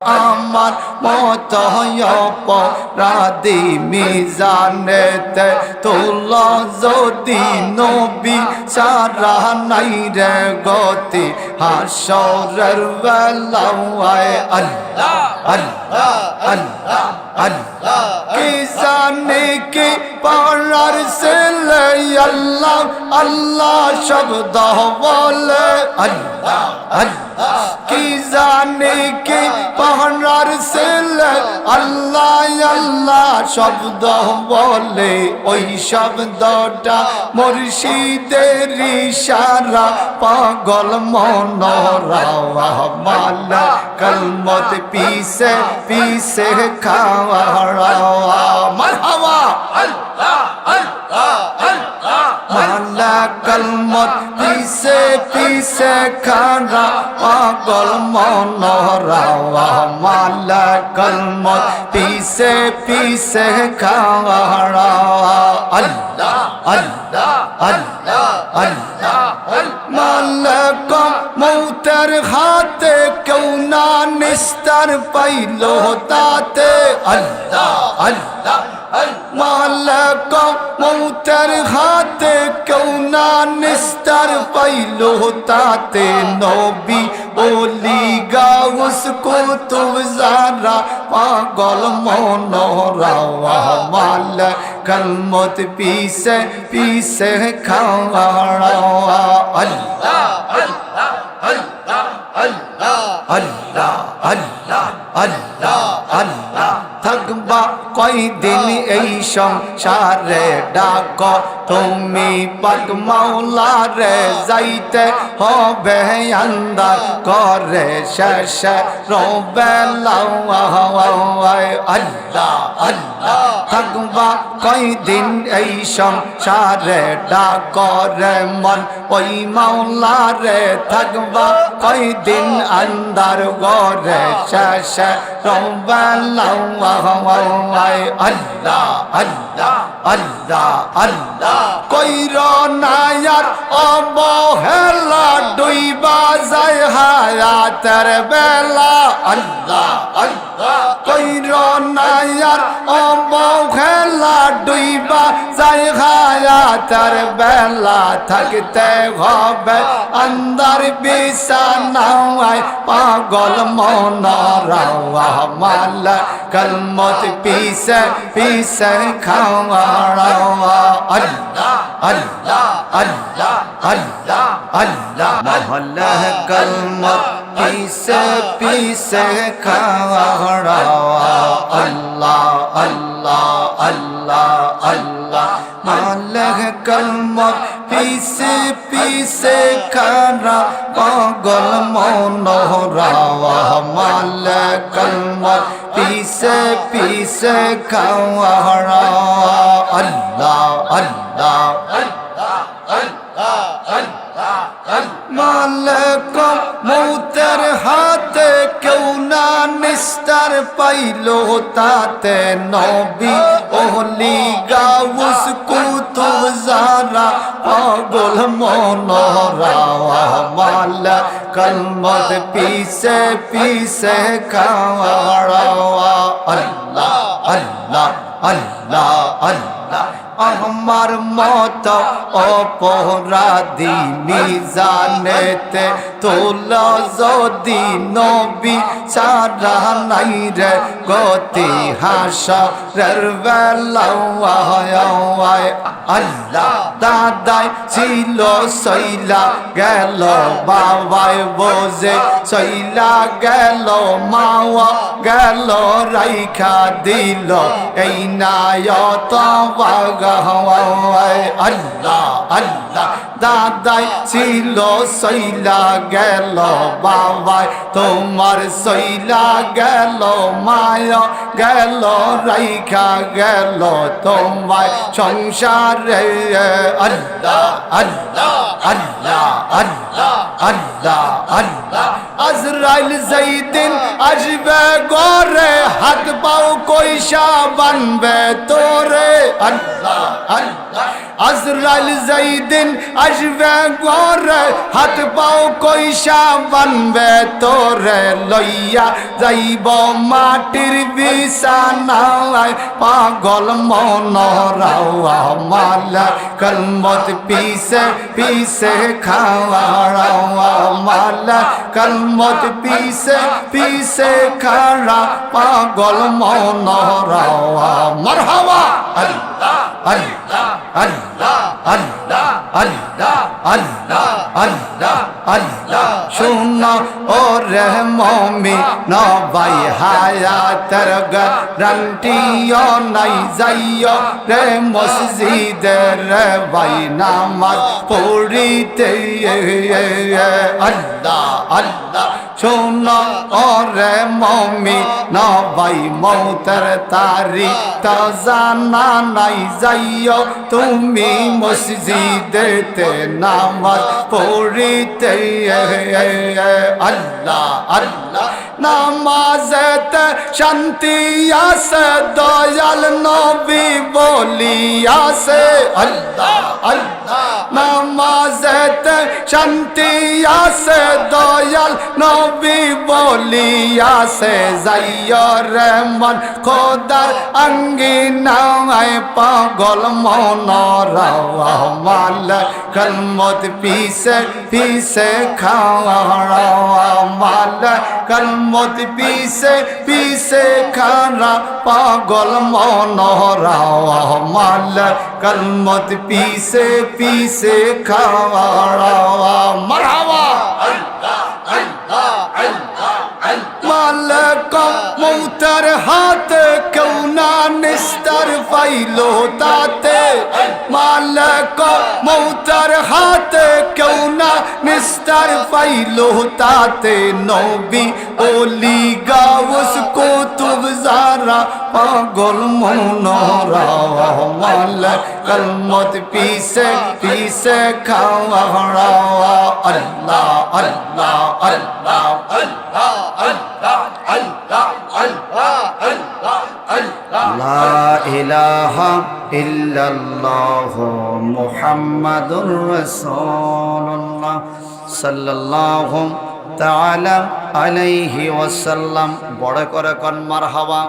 আমার মত অপরাধী মিজানেতে তুল যদি নবী সারা নাই রে গতি হাসরের বেলাওয়ায় আল্লাহ আল্লাহ আল্লাহ আল্লাহ কি জানে কি পাড়ার ছেলে আল্লাহ আল্লাহ শব্দ বলে আল্লাহ আল্লাহ, কি জানে কি পাহাড়ার ছেলে? আল্লাহ আল্লাহ শব্দ বলে ওই শব্দটা মুর্শিদের ইশারা, পাগল মনোরা মালা কলমত পিসে পিসে খাওয়া মারহাবা। আল্লাহ পাগল মত পিছে পিছে খারা পাগল মনোরা মালা কলমত পিছে পিছে খারা আল্লাহ আল্লাহ আল্লাহ আল্লাহ মালা মৌতের হাতে কেউ না নিস্তার পাইল তাতে। আল্লাহ আল্লাহ মালক মৌতের হাতে কেউ না নিস্তার পাইল তাতে। নবী ওলি গাউস কুতুব জারা, পাগল মনোরা মাল কলমত পিসে পিসে খাওয়া দিন এই সংসারে ডাক, তুমি পাক মাওলা রে যাইতে হবে আন্দার করে শেষ রবে আল্লাহ আল্লাহ। থাকবা এই সংসারে ডাক রে মন ওই মাওলা রে। থাকবা কয়দিন আন্দার গরে শেষ রবে আল্লাহ। আল্লাহ আল্লাহ আল্লাহ। কইর নায়ার অবহেলা ডুইবা যায় হায়াতের বেলা। আল্লাহ আল্লাহ। কইর নায়ার অবহেলা ডুইবা যায় বেলা থাকতে হবে। আন্দার বিছানায় পাগল মনরা মাল, কলমত পিসে পিসে খাওয়া আল্লাহ আল্লাহ আল্লাহ আল্লাহ আল্লাহ। মহল কলমত পিসে পিসে খাওয়া আল্লাহ আল্লাহ আল্লাহ আল্লাহ। মালহ কলমত পিসে পিসে খারা পাগল মনোহরা মাল কলমত পিসে পিসে খাওয়া আল্লাহ আল্লাহ পাইল তাতে নবী ওহলি গাউস কুতুব জারা পাগল মনোরা মাল কলমত পিসে পিসে খাওয়া আল্লাহ আল্লাহ আল্লাহ আল্লাহ, আমার মত অপরাধী মিজানেতে তোল যদি নবী সারা নাই রে, গতি হাসরের বেলাওয়ায় আল্লাহ দাদাই ছিল সইলা গেল, বাবাই বোঝে সইলা গেল, মাওয়া গেল, রাইখা দিল, এই নায়ত আল্লাহ আল্লাহ দাদাই ছিল সইলা গেল বাবাই, তোমার সইলা গেল মায়া, গেল রাইখা, গেল তোমায় সংসারে। আল্লাহ আল্লাহ আল্লাহ আল্লাহ আল্লাহ আল্লাহ। আজরাইল যেদিন আসবে গরে হাত পাও কইসা বানবে তোরে। আল্লাহ আল্লাহ আজরাইল যেদিন আসবে ঘরে, হাত পাও কইসা বানবে তোরে, লইয়া যাইব মাটির বিছানায়। পাগল মনরাও মালা কলমত পিসে পিসে খাওয়াও মালা কলমত পিসে পিসে খাড়া পাগল মনরাও মারহাবা! আল্লাহ! আল্লাহ! আল্লাহ! আল্লাহ আল্লাহ আল্লাহ আল্লাহ আল্লাহ। শুনো, ও রে মমি নবাই হায়াতর গ্যারান্টিও নাই যাইও। রে মসজিদ রে ভাই নামাজ পড়িতে আল্লাহ আল্লাহ শোনো ও রে মমি, নবাই মৌতর তারি। তা নাই যাইও, তুমি মসজিদেতে নামাজ পড়িতে। আল্লাহ আল্লাহ, নামাজেতে শান্তি আছে, দয়াল নবী বলি আছে আল্লাহ আল্লাহ। শান্তি আছে দয়াল নবী বলি আছে যাইয় রে মন, খোদার আঙ্গিনায় পাগল মন রাওয়া মাল কলমত পিসে পিসে খাওয়া মাল কলমত পিসে পিসে খানা পাগল মন রাওয়া মাল কলমত পিসে পিসে খাওয়া মারহাবা মৌতার হাত কেউ না নিস্তার পাইল তাতে মালক মৌতার হাত কেউ না নিস্তার পাইল তাতে নবী ওলি গাউস কুতুব জারা পাগল মনোরা মাল কলমত পিসে পিসে খাওয়া আল্লাহ আল্লাহ আল্লাহ আল্লাহ আল্লাহ আল্লাহ আল্লাহ আল্লাহ আল্লাহ লা ইলাহা ইল্লাল্লাহ মুহাম্মাদুর রাসূলুল্লাহ সাল্লাল্লাহু তাআলা আলাইহি ওয়াসাল্লাম বড় করে কন মারহাবা